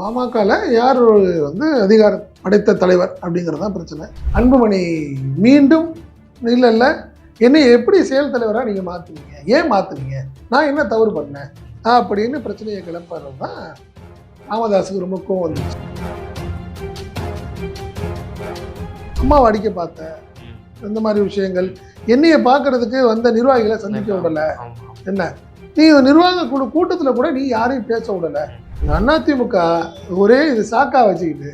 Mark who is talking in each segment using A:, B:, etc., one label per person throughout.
A: பாமகல யார் வந்து அதிகாரம் படைத்த தலைவர் அப்படிங்கிறது தான் பிரச்சனை. அன்புமணி மீண்டும் இல்லை இல்லை. என்னை எப்படி செயல் தலைவராக நீங்கள் மாற்றுனீங்க ஏன் மாற்றுனீங்க நான் என்ன தவறு பண்ணேன்? அப்படின்னு பிரச்சனையை கிளப்புறது தான் ராமதாஸுக்கு ரொம்ப கோவம் வந்துச்சு. அம்மாவை அடிக்க பார்த்தேன். இந்த மாதிரி விஷயங்கள். என்னைய பார்க்கறதுக்கு வந்த நிர்வாகிகளை சந்திக்க விடல. என்ன? நீ நிர்வாக குழு கூட்டத்தில் கூட நீ யாரையும் பேச விடல. அதிமுக ஒரே இது சாக்கா வச்சுக்கிட்டு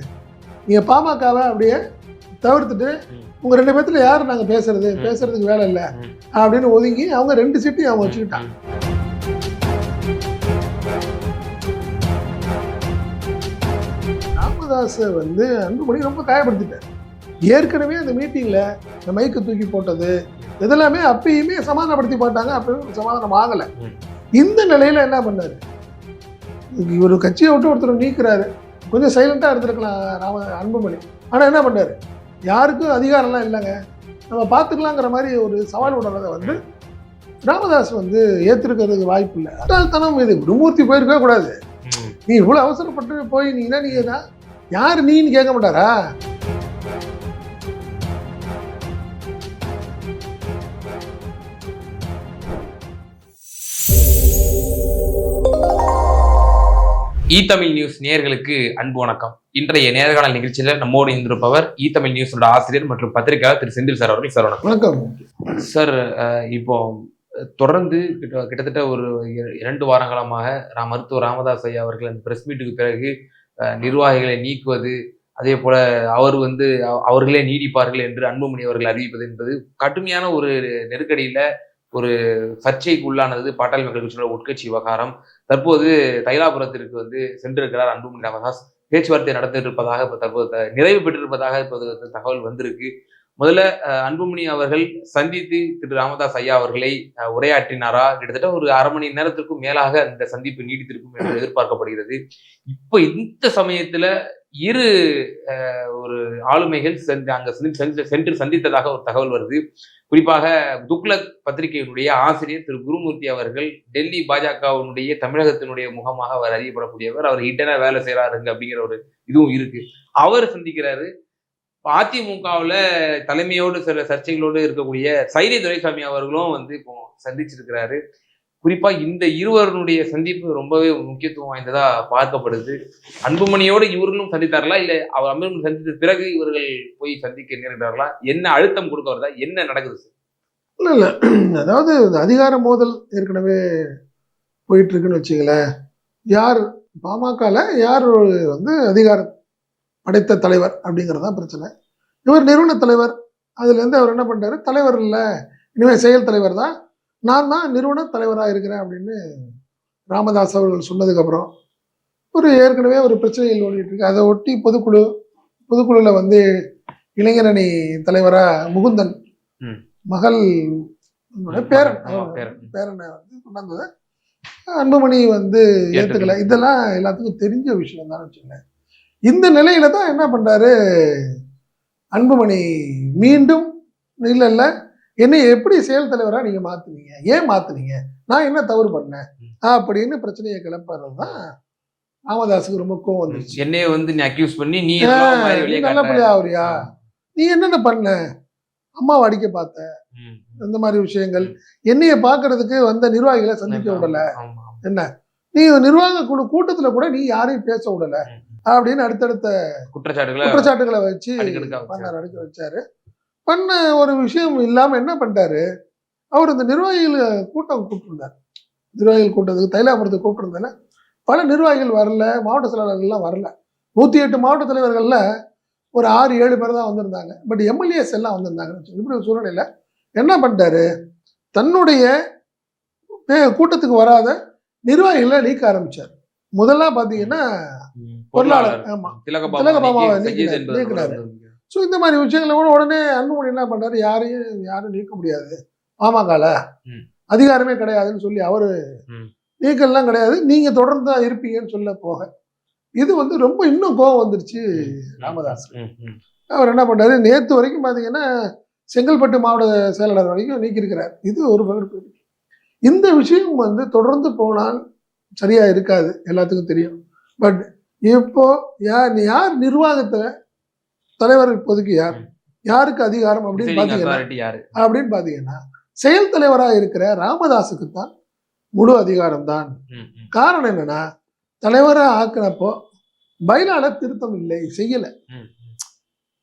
A: நீங்க பாமகவை அப்படியே தவிர்த்துட்டு உங்க ரெண்டு பேத்துல யார் நாங்க பேசுறது. பேசுறதுக்கு வேலை இல்லை. அப்படின்னு ஒதுங்கி அவங்க ரெண்டு சீட்டையும் அவங்க வச்சுக்கிட்டாங்க ராமதாஸை வந்து அன்புமணி ரொம்ப காயப்படுத்திட்டார். ஏற்கனவே அந்த மீட்டிங்கில் இந்த மைக்கை தூக்கி போட்டது இதெல்லாமே அப்பயுமே சமாதானப்படுத்தி போட்டாங்க அப்பயும் சமாதானம் ஆகலை. இந்த நிலையில என்ன பண்ணாரு? இவர் கட்சியை விட்டு ஒருத்தர் நீக்குறாரு. கொஞ்சம் சைலண்டாக இருந்திருக்கலாம் ராம அன்புமணி. ஆனால் என்ன பண்ணாரு? யாருக்கும் அதிகாரம்லாம் இல்லைங்க. நம்ம பார்த்துக்கலாங்கிற மாதிரி ஒரு சவால் விடுறதை வந்து ராமதாஸ் வந்து ஏற்றிருக்கிறதுக்கு வாய்ப்பு இல்லை. அட்டால்தனம் இது குருமூர்த்தி போயிருக்கவே கூடாது. நீ இவ்வளோ அவசரப்பட்டு போய் நீ என்ன நீ யார் நீன்னு கேட்க மாட்டாரா?
B: இ தமிழ் நியூஸ் நேயர்களுக்கு அன்பு வணக்கம். இன்றைய நேர்காணல் நிகழ்ச்சியில நம்மோடு இருந்திருப்பவர் இ தமிழ் நியூஸோட ஆசிரியர் மற்றும் பத்திரிகையாளர் திரு செந்தில் சார் அவர்கள். சார் வணக்கம். சார் இப்போ தொடர்ந்து கிட்ட கிட்டத்தட்ட ஒரு இர- இரண்டு வாரங்களமாக மருத்துவர் ராமதாஸ் ஐயா அவர்கள் அந்த பிரஸ் மீட்டுக்கு பிறகு நிர்வாகிகளை நீக்குவது அதே போல அவர் வந்து அவ- அவர்களே நீடிப்பார்கள் என்று அன்புமணி அவர்கள் அறிவிப்பது என்பது கடுமையான ஒரு நெருக்கடியில ஒரு சர்ச்சைக்கு உள்ளானது பாட்டாளி மக்கள் கட்சியோட உட்கட்சி விவகாரம். தற்போது தைலாபுரத்திற்கு வந்து சென்றிருக்கிறார் அன்புமணி ராமதாஸ் பேச்சுவார்த்தை நடந்துட்டு இருப்பதாக இப்போ தற்போது நிறைவு பெற்றிருப்பதாக இப்போது தகவல் வந்திருக்கு. முதல்ல அன்புமணி அவர்கள் சந்தித்து திரு. ராமதாஸ் ஐயா அவர்களை உரையாற்றினாரா? கிட்டத்தட்ட ஒரு அரை மணி நேரத்திற்கும் மேலாக அந்த சந்திப்பு நீடித்திருக்கும் என்று எதிர்பார்க்கப்படுகிறது. இப்போ இந்த சமயத்துல இரு ஒரு ஆளுமைகள் சென்று அங்க சென்று- சந்தித்ததாக ஒரு தகவல் வருது. குறிப்பாக துக்ளக் பத்திரிகையினுடைய ஆசிரியர் திரு குருமூர்த்தி அவர்கள் டெல்லி பாஜகவினுடைய தமிழகத்தினுடைய முகமாக அவர் அறியப்படக்கூடியவர். அவர் ஹிட்டனா வேலை செய்யறாருங்க அப்படிங்கிற ஒரு இதுவும் இருக்கு. அவர் சந்திக்கிறாரு. அதிமுகவில் தலைமையோடு சில சர்ச்சைகளோடு இருக்கக்கூடிய சைதை துரைசாமி அவர்களும் வந்து இப்போ சந்திச்சிருக்கிறாரு. குறிப்பா இந்த இருவருடைய சந்திப்பு ரொம்பவே முக்கியத்துவம் வாய்ந்ததா பார்க்கப்படுது. அன்புமணியோடு இவர்களும் சந்தித்தார்களா? இல்லை அவர் அன்புமணி சந்தித்த பிறகு இவர்கள் போய் சந்திக்க நேரிட்டார்களா என்ன அழுத்தம் கொடுக்க வருதா? என்ன நடக்குது சார்?
A: இல்லை இல்லை. அதாவது இந்த அதிகார மோதல் ஏற்கனவே போயிட்டு இருக்குன்னு வச்சுங்களேன் யார் பாமகவில் யார் வந்து அதிகாரம் படைத்த தலைவர் அப்படிங்கிறது தான் பிரச்சனை. இவர் நிறுவன தலைவர். அதுலேருந்து அவர் என்ன பண்ணுறாரு தலைவர் இல்லை. இனிமேல் செயல் தலைவர் தான். நான் தான் நிறுவன தலைவராக இருக்கிறேன் அப்படின்னு ராமதாஸ் அவர்கள் சொன்னதுக்கப்புறம் ஒரு ஏற்கனவே ஒரு பிரச்சனைகள் ஓடிட்டு இருக்கு. அதை ஒட்டி பொதுக்குழு பொதுக்குழுவில் வந்து இளைஞரணி தலைவராக முகுந்தன். மகள் பேரன்.
B: பேரன்.
A: பேரனை வந்து கொண்டாந்தது. அன்புமணி வந்து ஏத்துக்கல. இதெல்லாம் எல்லாத்துக்கும் தெரிஞ்ச விஷயம் தான் வச்சுக்கோங்க இந்த நிலையில தான் என்ன பண்றாரு? அன்புமணி மீண்டும் இல்ல இல்ல என்னை எப்படி செயல் தலைவரா நீங்க மாத்துனீங்க ஏன் மாத்துனீங்க? நான் என்ன தவறு பண்ணேன்? அப்படின்னு பிரச்சனையை கிளப்புறது தான் ராமதாஸுக்கு ரொம்ப கோவம் வந்துருச்சு.
B: என்னைய வந்து நீ அக்யூஸ் பண்ணி நீ எல்லாம் மாதிரி
A: நீ என்னென்ன பண்ண? அம்மாவை அடிக்க பார்த்த. இந்த மாதிரி விஷயங்கள். என்னைய பார்க்கறதுக்கு வந்த நிர்வாகிகளை சந்திக்க விடல. என்ன? நீ நிர்வாக குழு கூட்டத்துல கூட நீ யாரையும் பேச விடல. அப்படின்னு அடுத்தடுத்த
B: குற்றச்சாட்டுகளை
A: குற்றச்சாட்டுகளை வச்சு. பண்ணார் அடிக்க வச்சாரு. பண்ண ஒரு விஷயம் இல்லாம என்ன பண்ணிட்டாரு? அவர் இந்த நிர்வாகிகள் கூட்டம் கூப்பிட்டுருந்தார். நிர்வாகிகள் கூட்டத்துக்கு தைலாபுரத்துக்கு கூப்பிட்டுருந்தால பல நிர்வாகிகள் வரல மாவட்ட செயலாளர்கள்லாம் வரல. நூத்தி எட்டு மாவட்ட தலைவர்கள்ல ஒரு ஆறு ஏழு பேர் தான் வந்திருந்தாங்க. பட் எம்எல்ஏஸ் எல்லாம் வந்திருந்தாங்கன்னு. இப்படி ஒரு சூழ்நிலையில என்ன பண்ணிட்டாரு? தன்னுடைய கூட்டத்துக்கு வராத நிர்வாகிகளை நீக்க ஆரம்பிச்சார். முதல்ல பாத்தீங்கன்னா
B: ம்.
A: பொருளாளர், ஆமா.
B: திலகபாமா
A: திலகபாமாவை
B: நீக்கி
A: ஸோ இந்த மாதிரி விஷயங்களை கூட உடனே அன்புமணி என்ன பண்றாரு? யாரையும் யாரும் நீக்க முடியாது.
B: ம்.
A: அதிகாரமே கிடையாதுன்னு சொல்லி அவரு
B: ம்.
A: நீக்கல்லாம் கிடையாது. நீங்க தொடர்ந்து தான் இருப்பீங்கன்னு சொல்ல போக. இது வந்து ரொம்ப இன்னும் கோவம் வந்துருச்சு ராமதாஸ். அவர் என்ன பண்றாரு? நேத்து வரைக்கும் பாத்தீங்கன்னா செங்கல்பட்டு மாவட்ட செயலாளர் வரைக்கும் நீக்கியிருக்கிறார். இது ஒரு பகிர்வு இந்த விஷயம் வந்து தொடர்ந்து போனால் சரியா இருக்காது. எல்லாத்துக்கும் தெரியும். பட் இப்போ யார் யார் நிர்வாகத்துல தலைவர் இப்போதைக்கு யார்? யாருக்கு அதிகாரம் அப்படின்னு பாத்தீங்கன்னா
B: யாரு?
A: அப்படின்னு பாத்தீங்கன்னா செயல் தலைவராக இருக்கிற ராமதாஸுக்கு தான் முழு அதிகாரம் தான். காரணம் என்னன்னா தலைவரை ஆக்கினப்போ பைலால திருத்தம் இல்லை செய்யல.
B: ம்,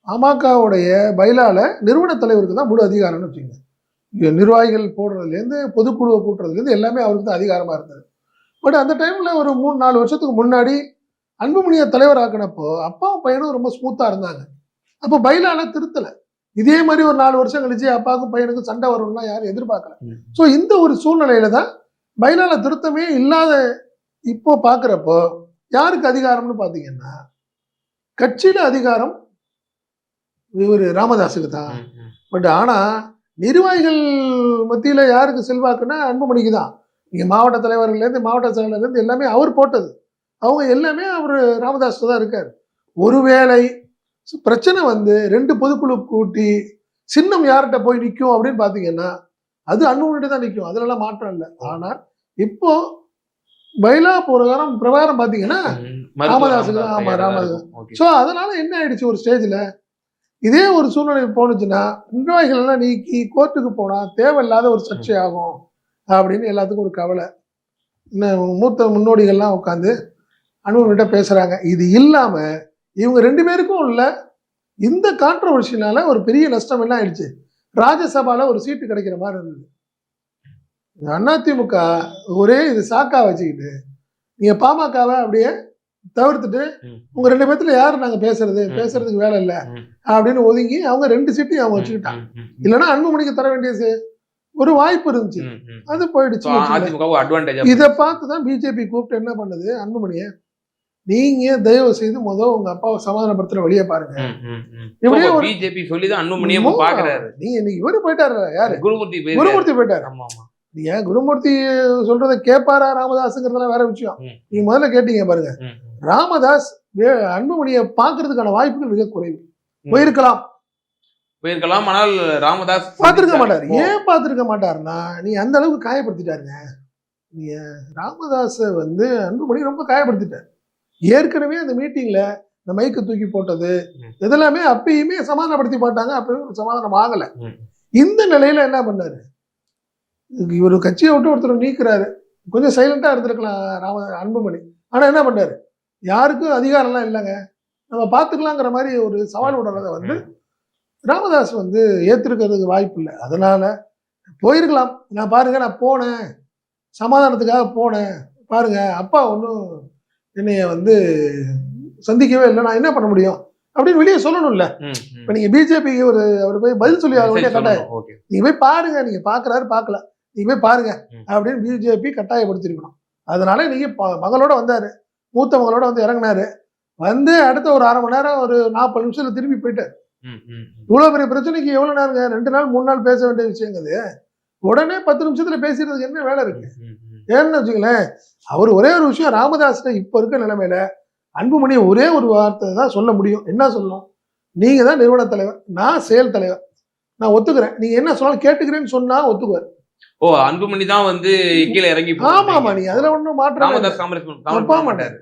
A: அமகவுடைய பைலால நிறுவன தலைவருக்கு தான் முழு அதிகாரம்னு வச்சுக்கோங்க. நிர்வாகிகள் போடுறதுலேருந்து பொதுக்குழுவை கூட்டுறதுலேருந்து எல்லாமே அவருக்கு தான் அதிகாரமா இருந்தது. பட் அந்த டைம்ல ஒரு மூணு நாலு வருஷத்துக்கு முன்னாடி அன்புமணியை தலைவர் ஆக்கினப்போ அப்பாவும் பையனும் ரொம்ப ஸ்மூத்தா இருந்தாங்க. அப்போ பைலால திருத்தல. இதே மாதிரி ஒரு நாலு வருஷம் கழிச்சு அப்பாவுக்கும் பையனுக்கும் சண்டை வரும்லாம் யாரும் எதிர்பார்க்கல. ஸோ இந்த ஒரு சூழ்நிலையில தான் பைலால திருத்தமே இல்லாத இப்போ பார்க்குறப்போ யாருக்கு அதிகாரம்னு பார்த்தீங்கன்னா கட்சியில அதிகாரம் இவர் ராமதாஸுக்கு தான். பட் ஆனா நிர்வாகிகள் மத்தியில யாருக்கு செல்வாக்குன்னா அன்புமணிக்கு தான். நீங்க மாவட்ட தலைவர்கள்லேருந்து மாவட்ட செயலர்லேருந்து எல்லாமே அவர் போட்டது. அவங்க எல்லாமே அவர் ராமதாஸ் தான் இருக்காரு. ஒருவேளை பிரச்சனை வந்து ரெண்டு பொதுக்குழு கூட்டி சின்னம் யார்கிட்ட போய் நிற்கும் அப்படின்னு பார்த்தீங்கன்னா அது அன்புமணிட்டு தான் நிற்கும் அதுலலாம் மாற்றம் இல்லை. ஆனால் இப்போ பைலா பிரகாரம் பிரகாரம் பார்த்தீங்கன்னா தான், ஆமா, ராமதாஸ். ஸோ அதனால என்ன ஆயிடுச்சு ஒரு ஸ்டேஜில்? இதே ஒரு சூழ்நிலை போனுச்சுன்னா நிர்வாகிகள் எல்லாம் நீக்கி கோர்ட்டுக்கு போனா தேவையில்லாத ஒரு சர்ச்சை ஆகும் அப்படின்னு எல்லாத்துக்கும் ஒரு கவலை. மூத்த முன்னோடிகள்லாம் உட்காந்து அனுபவங்கிட்ட பேசுறாங்க. இது இல்லாம இவங்க ரெண்டு பேருக்கும் உள்ள இந்த கான்ட்ரவர்சினால ஒரு பெரிய நஷ்டம் என்ன ஆயிடுச்சு. ராஜ்யசபால ஒரு சீட்டு கிடைக்கிற மாதிரி இருந்தது. அதிமுக ஒரே இது சாக்கா வச்சுக்கிட்டு நீங்க பாமகவை அப்படியே தவிர்த்துட்டு. உங்க ரெண்டு பேத்துல யாரு நாங்க பேசுறது. பேசுறதுக்கு வேலை இல்ல. அப்படின்னு ஒதுங்கி அவங்க ரெண்டு சீட்டையும் அவங்க வச்சுக்கிட்டாங்க. இல்லைன்னா அன்புமணிக்கு தர வேண்டிய சே- ஒரு வாய்ப்பு இருந்துச்சு. அது போயிடுச்சு. இதை பார்த்து தான் பிஜேபி கூப்பிட்டு என்ன பண்ணுது? அன்புமணியை நீங்க தயவு செய்து முதல் உங்க அப்பாவை சமாதானப்படுத்துற வழியை பாருங்க. இப்படியே ஒரு-
B: பிஜேபி சொல்லிதான் அன்புமணியும் பாக்குறாரு.
A: நீங்க இன்னைக்கு இவரு போயிட்டாரு யாரு?
B: குருமூர்த்தி.
A: குருமூர்த்தி போயிட்டாரு.
B: ஆமா ஆமா.
A: நீங்க குருமூர்த்தி சொல்றத கேட்பாரா ராமதாஸுங்கிறதுலாம் வேற விஷயம். நீங்க முதல்ல கேட்டீங்க பாருங்க. ராமதாஸ் அன்புமணியை பார்க்கறதுக்கான வாய்ப்புகள் மிக குறைவு. போயிருக்கலாம்.
B: போயிருக்கலாம் ஆனால் ராமதாஸ்
A: பார்த்திருக்க மாட்டார். ஏன் பார்த்திருக்க மாட்டாருன்னா நீ அந்த அளவுக்கு காயப்படுத்திட்டாருங்க. நீங்க ராமதாஸை வந்து அன்புமணி ரொம்ப காயப்படுத்திட்டார். ஏற்கனவே அந்த மீட்டிங்ல இந்த மைக்கை தூக்கி போட்டது. இதெல்லாமே அப்பயுமே சமாதானப்படுத்தி போட்டாங்க அப்பயுமே சமாதானம் ஆகல. இந்த நிலையில என்ன பண்ணாரு? இவர் கட்சியை விட்டு ஒருத்தர் நீக்குறாரு. கொஞ்சம் சைலண்டா இருந்திருக்கலாம் ராம அன்புமணி. ஆனா என்ன பண்ணாரு? யாருக்கும் அதிகாரம்லாம் இல்லைங்க. நம்ம பார்த்துக்கலாங்கிற மாதிரி ஒரு சவால் விடுறத வந்து ராமதாஸ் வந்து ஏத்திருக்கிறதுக்கு வாய்ப்பு இல்லை. அதனால போயிருக்கலாம். நான் பாருங்க நான் போனேன். சமாதானத்துக்காக போனேன். பாருங்க அப்பா ஒன்றும் என்னைய வந்து சந்திக்கவே இல்லை. நான் என்ன பண்ண முடியும்? அப்படின்னு வெளியே சொல்லணும்ல. இப்போ நீங்க பிஜேபிக்கு ஒரு அவர் போய் பதில் சொல்லி ஆக வேண்டிய கட்டாயம். நீங்க போய் பாருங்க. நீங்க பாக்குறாரு பார்க்கல நீங்க போய் பாருங்க. அப்படின்னு பிஜேபி கட்டாயப்படுத்திருக்கணும். அதனால நீங்க ப- மகளோட வந்தாரு. மூத்த மகளோட வந்து இறங்குனாரு. வந்து அடுத்த ஒரு அரை மணி நேரம் ஒரு நாற்பது நிமிஷத்துல திரும்பி போயிட்டாரு.
B: ம்.
A: இவ்வளவு பெரிய பிரச்சனைக்கு எவ்வளவு நேரங்க ரெண்டு நாள் மூணு நாள் பேச வேண்டிய விஷயங்குது உடனே பத்து நிமிஷத்துல பேசுறதுக்கு என்ன வேலை இருக்கு. ஏன்னு வச்சுங்களேன் அவர் ஒரே ஒரு விஷயம் ராமதாஸ்ல இப்ப இருக்க நிலைமையில அன்புமணி ஒரே ஒரு வார்த்தை தான் சொல்ல முடியும். என்ன சொல்லணும்? நீங்க தான் நிறுவன தலைவர் நான் செயல் தலைவர். நான் ஒத்துக்கிறேன். நீங்க என்ன சொன்னாலும் கேட்டுக்கிறேன்னு சொன்னா ஒத்துக்குவார்.
B: ஓ அன்புமணி தான் வந்து கீழே இறங்கி
A: ஆமா ஆமா நீங்க அதுல ஒண்ணும் மாற்றம் போக மாட்டாரு.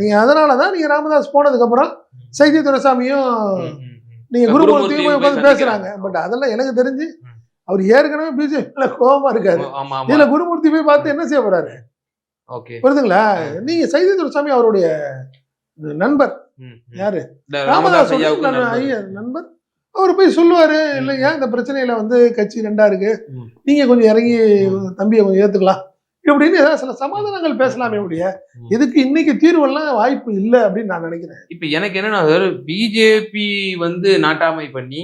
A: நீங்க அதனாலதான் நீங்க ராமதாஸ் போனதுக்கு அப்புறம் சைதி துரைசாமியும் நீங்க குருமூர்த்தியும் போய் உட்காந்து பேசுறாங்க. பட் அதெல்லாம் எனக்கு தெரிஞ்சு. அவர் ஏற்கனவே பிஜேபியில கோபமா இருக்காரு. இதுல குருமூர்த்தி போய் பார்த்து என்ன செய்ய போறாரு?
B: ஓகே.
A: புரியுதுங்களா நீங்க சைதி துரைசாமி அவருடைய நண்பர். யாரு?
B: ராமதாஸ்
A: நண்பர்,
B: நண்பர்.
A: ஐயா நண்பர். அவர் போய் சொல்லுவாரு இல்லைங்க இந்த பிரச்சனையில வந்து கட்சி ரெண்டா இருக்கு. நீங்க கொஞ்சம் இறங்கி தம்பியை கொஞ்சம் ஏத்துக்கலாம். இப்படின்னு ஏதாவது சில சமாதானங்கள் பேசலாமே
B: ம்.
A: இதுக்கு இன்னைக்கு தீர்வெல்லாம் வாய்ப்பு இல்லை அப்படின்னு நான் நினைக்கிறேன்.
B: இப்ப எனக்கு என்னன்னா பிஜேபி வந்து நாட்டாமை பண்ணி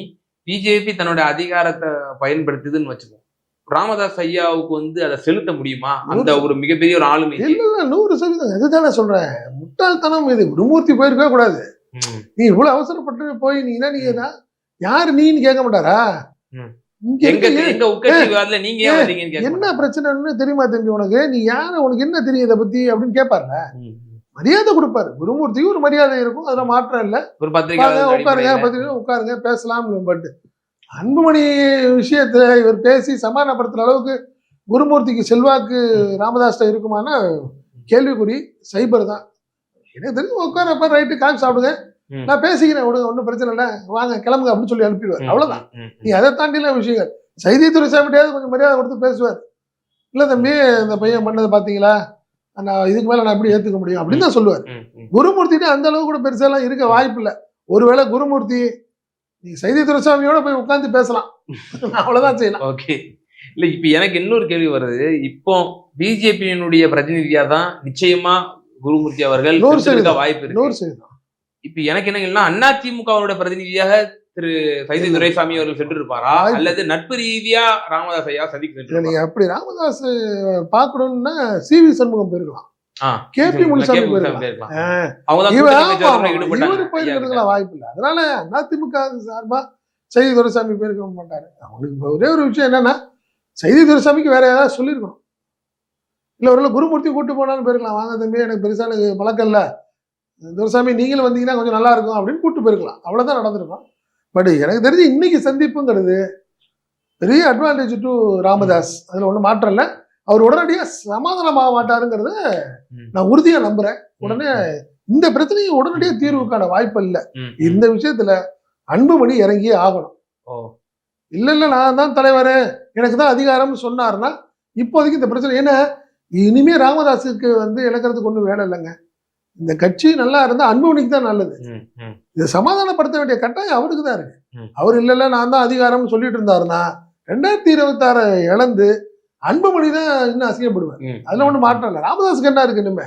B: பிஜேபி தன்னோட அதிகாரத்தை பயன்படுத்துதுன்னு வச்சுக்கோ ராமதாஸ் ஐயாவுக்கு வந்து அதை செலுத்த முடியுமா? அந்த ஒரு மிகப்பெரிய ஒரு ஆளுமை
A: இல்ல இல்ல நூறு சதவீதம். இதுதானே சொல்றேன் முட்டாள்தனம் இது. குருமூர்த்தி போயிருக்கவே கூடாது. நீ இவ்வளவு அவசரப்பட்டு போய் நீ என்ன தான் யாரு நீன்னு கேட்க மாட்டாரா? என்ன. பிரச்சனைன்னு தெரியுமா தம்பி உனக்கு? நீ யாரு? உனக்கு என்ன தெரியும் இதை பத்தி அப்படின்னு கேட்பாருல. மரியாதை கொடுப்பாரு. குருமூர்த்திக்கு ஒரு மரியாதை இருக்கும். அதுல மாற்றம் இல்ல. உட்காருங்க பத்திரிக்கை உட்காருங்க பேசலாம் பட் அன்புமணி விஷயத்துல இவர் பேசி சமாதானப்படுத்துற அளவுக்கு குருமூர்த்திக்கு செல்வாக்கு ராமதாஸ்ட இருக்குமானா கேள்விக்குறி சைபர் தான். எனக்கு தெரிஞ்சு உட்காரப்ப ரைட்டு காஃபி சாப்பிடுங்க. நான் பேசிக்கிறேன் விடுங்க ஒன்றும் பிரச்சனை இல்லை. வாங்க கிளம்புங்க அப்படின்னு சொல்லி அனுப்பிடுவார்.
B: ம்,
A: நீ அதை தாண்டிலாம் விஷயங்கள். செய்தி துறை சாமிட்டையாவது கொஞ்சம் மரியாதை கொடுத்து பேசுவார். இல்லை தம்பி இந்த பையன் பண்ணதை பார்த்தீங்களா நான் இதுக்கு மேலே நான் எப்படி ஏற்றுக்க முடியும்? அப்படின்னு தான் சொல்லுவார். குருமூர்த்திட்டு அந்த அளவு கூட பெருசாலாம் இருக்க வாய்ப்பு இல்லை. ஒருவேளை குருமூர்த்தி நீ செய்தி துரைசாமியோட போய் உட்காந்து பேசலாம். அவ்வளவுதான் செய்யலாம்.
B: ஓகே இல்ல இப்ப எனக்கு இன்னொரு கேள்வி வருது. இப்போ பிஜேபியினுடைய பிரதிநிதியா தான் நிச்சயமா குருமூர்த்தி அவர்கள்
A: நூறு
B: இருக்க. வாய்ப்பு
A: நூறு சதவீதம்
B: இப்ப எனக்கு என்ன கேள்வினா அதிமுகவோட பிரதிநிதியாக திரு சைதை துரைசாமி அவர்கள் சென்று இருப்பாரா
A: வாய்ப்பு.
B: அல்லது நட்பு ரீதியா ராமதாஸ் ஐயா சந்திக்க சென்று
A: அப்படி ராமதாஸ் பார்க்கணும்னா சி வி சண்முகம் போயிருக்கலாம். KP முனுசாமி போயிருக்கலாம். வாய்ப்பு இல்லை. அதனால அதிமுக சார்பா செய்தி துரைசாமி போயிருக்க மாட்டாரு. அவங்களுக்கு ஒரே ஒரு விஷயம் என்னன்னா செய்தி துரைசாமிக்கு வேற ஏதாவது சொல்லியிருக்கணும் இல்ல ஒருவேளை குருமூர்த்தி கூட்டு போனாலும் போயிருக்கலாம். வாங்க தம்பி எனக்கு பெருசா எனக்கு பழக்கம் இல்ல. துரைசாமி நீங்களும் வந்தீங்கன்னா கொஞ்சம் நல்லா இருக்கும் அப்படின்னு கூட்டு போயிருக்கலாம். அவ்வளவுதான் நடந்திருக்கும். பட் எனக்கு தெரிஞ்சு இன்னைக்கு சந்திப்புங்கிறது பெரிய அட்வான்டேஜ் டு ராமதாஸ். அதுல ஒண்ணும் மாற்றம் இல்லை. அவர் உடனடியா சமாதானமாக மாட்டாருங்கிறத. நான் உறுதியா நம்புறேன். உடனே இந்த பிரச்சனைக்கு உடனடியாக தீர்வுக்கான வாய்ப்பு இல்லை. இந்த விஷயத்துல அன்புமணி இறங்கியே ஆகணும். இல்ல இல்ல நான் தான் தலைவர். எனக்கு தான் அதிகாரம்னு சொன்னாருன்னா இப்போதைக்கு இந்த பிரச்சனை ஏன்னா இனிமே ராமதாஸுக்கு வந்து இழக்கிறதுக்கு ஒன்றும் வேலை இல்லைங்க. இந்த கட்சி நல்லா இருந்தா அன்புமணிக்கு தான் நல்லது. இதை சமாதானப்படுத்த வேண்டிய கட்டாயம் அவருக்கு தான் இருக்கு. அவர் இல்ல இல்ல நான் தான் அதிகாரம்னு சொல்லிட்டு இருந்தாருன்னா ரெண்டாயிரத்தி இருபத்தாறு இழந்து அன்புமணி தான் இன்னும் அசிங்கப்படுவார்.
B: ம்.
A: அதுல ஒன்றும் மாற்றம் இல்லை. ராமதாஸுக்கு என்ன இருக்கு இனிமே.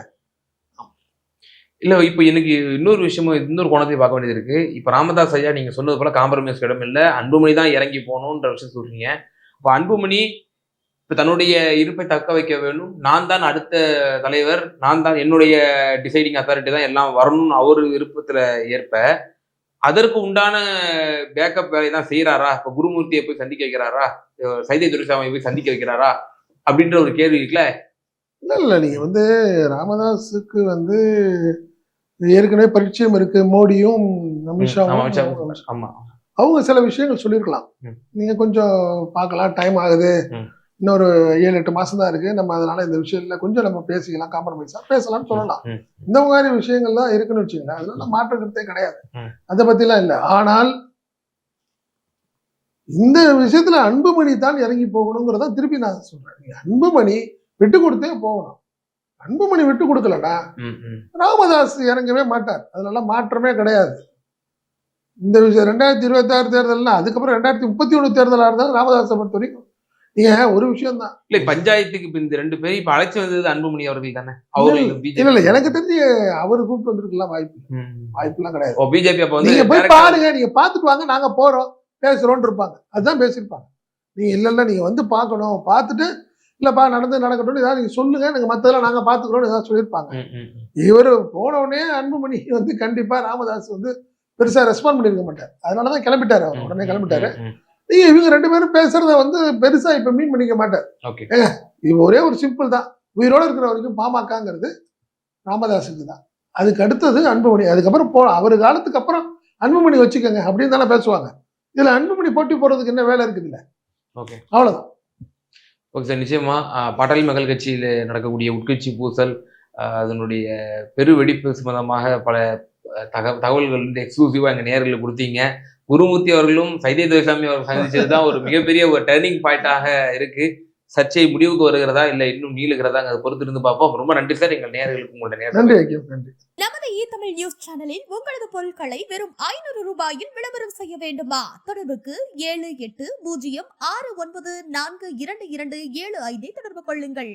B: இல்ல இப்போ எனக்கு இன்னொரு விஷயமும் இன்னொரு கோணத்தை பார்க்க வேண்டியது இருக்கு. இப்ப ராமதாஸ் ஐயா நீங்க சொன்னது போல காம்ப்ரமைஸ் இடம் இல்ல. அன்புமணி தான் இறங்கி போகணுன்ற விஷயம் சொல்றீங்க. அப்ப அன்புமணி இப்ப தன்னுடைய இருப்பை தக்க வைக்க வேணும். நான் தான் அடுத்த தலைவர். நான் தான் என்னுடைய டிசைடிங் அத்தாரிட்டி தான் எல்லாம் வரணும்னு அவர் விருப்பத்துல ஏற்ப அதற்கு உண்டான பேக்கப் வேலை தான் செய்யறாரா இப்ப குருமூர்த்தியை போய் சந்திக்க வைக்கிறாரா? சைதை துரைசாமியை போய் சந்திக்க வைக்கிறாரா? அப்படின்ற ஒரு கேள்வி இருக்குல்ல?
A: இல்ல இல்ல நீங்க வந்து ராமதாஸுக்கு வந்து ஏற்கனவே பரிச்சயம் இருக்கு. மோடியும் அமித்ஷாவும் அவங்க சில விஷயங்கள் சொல்லியிருக்கலாம். நீங்க கொஞ்சம் பார்க்கலாம். டைம் ஆகுது. இன்னொரு ஏழு எட்டு மாசம் தான் இருக்கு. நம்ம அதனால இந்த விஷயத்துல கொஞ்சம் நம்ம பேசிக்கலாம் காம்ப்ரமைஸா பேசலாம்னு சொல்லலாம். இந்த மாதிரி விஷயங்கள் தான் இருக்குன்னு வச்சுங்களேன் அதனால மாற்று கருத்தே கிடையாது. அதை பத்திலாம் இல்லை. ஆனால் இந்த விஷயத்துல அன்புமணி தான் இறங்கி போகணுங்கிறத திருப்பி நான் சொல்றேன். அன்புமணி விட்டு கொடுத்தே போகணும். அன்புமணி விட்டு
B: ம்.
A: ராமதாஸ் இறங்கவே மாட்டார். அதுலலாம் மாற்றமே கிடையாது. இந்த விஷயம் ரெண்டாயிரத்தி இருபத்தாறு தேர்தல்னா அதுக்கப்புறம் ரெண்டாயிரத்தி முப்பத்தி ஒண்ணு தேர்தலாக இருந்தாலும் ராமதாஸை பொறுத்த வரைக்கும் நீங்க ஒரு விஷயம் தான்
B: இல்ல பஞ்சாயத்துக்கு இப்ப இந்த ரெண்டு பேரும் இப்ப அழைச்சு வந்தது அன்புமணி அவர்கள் தானே? அவர்கள்
A: இல்ல இல்ல எனக்கு தெரிஞ்சு அவர் கூப்பிட்டு வந்திருக்கலாம் வாய்ப்பு இல்லை.
B: ம்.
A: வாய்ப்புலாம் கிடையாது.
B: பிஜேபி அப்ப
A: நீங்க போய் பாருங்க நீங்க பார்த்துட்டு வாங்க நாங்க போறோம். பேசுறோம்னு இருப்பாங்க. அதுதான் பேசியிருப்பாங்க. நீங்க இல்ல இல்ல நீங்க வந்து பார்க்கணும். பார்த்துட்டு இல்லப்பா நடந்து நடக்கட்டும் ஏதாவது நீங்க சொல்லுங்க நாங்க மத்ததெல்லாம் நாங்க பாத்துக்கிறோம் ஏதாவது சொல்லியிருப்பாங்க.
B: ம்.
A: இவர் போன உடனே அன்புமணி வந்து கண்டிப்பா ராமதாஸ் வந்து பெருசா ரெஸ்பாண்ட் பண்ணிருக்க மாட்டார். அதனாலதான் கிளம்பிட்டாரு அவர். உடனே கிளம்பிட்டாரு. இவங்க ரெண்டு பேரும் பேசுறத வந்து பெருசா இப்ப மீன் பண்ணிக்க மாட்டார்.
B: ஓகே
A: இது ஒரே ஒரு சிம்பிள் தான். உயிரோட இருக்கிற வரைக்கும் பாமகங்கிறது ராமதாஸுக்கு தான். அதுக்கு அடுத்தது அன்புமணி. அதுக்கப்புறம் போ அவர் காலத்துக்கு அப்புறம் அன்புமணி வச்சுக்கோங்க அப்படின்னு தானே பேசுவாங்க. இதுல அன்புமணி போட்டி போறதுக்கு என்ன வேலை இருக்குது இல்ல
B: ஓகே
A: அவ்வளவுதான்.
B: ஓகே சார் நிச்சயமா பாட்டாளி மக்கள் கட்சியில நடக்கக்கூடிய உட்கட்சி பூசல் அதனுடைய பெரு வெடிப்பு சம்பந்தமாக பல தக தகவல்கள் வந்து எக்ஸ்க்ளூசிவா எங்க நேர்களுக்கு கொடுத்தீங்க. குருமூர்த்தி அவர்களும் சைதை துரைசாமி அவர்கள் சந்திச்சது தான் ஒரு மிகப்பெரிய ஒரு டர்னிங் பாயிண்டாக இருக்கு. சர்ச்சை முடிவுக்கு வருகிறதா இல்ல இன்னும் நீளுகிறதா அதை பொறுத்து இருந்து பார்ப்போம். ரொம்ப நன்றி சார். எங்கள் நேர்களுக்கு உங்களுடைய நேரம்
A: நன்றி
C: நமது இ தமிழ் நியூஸ் சேனலில் உங்களது பொருட்களை வெறும் ஐநூறு ரூபாயில் விளம்பரம் செய்ய வேண்டுமா? தொடர்புக்கு ஏழு எட்டு பூஜ்ஜியம் ஆறு ஒன்பது நான்கு இரண்டு இரண்டு ஏழு ஐந்தை தொடர்பு கொள்ளுங்கள்.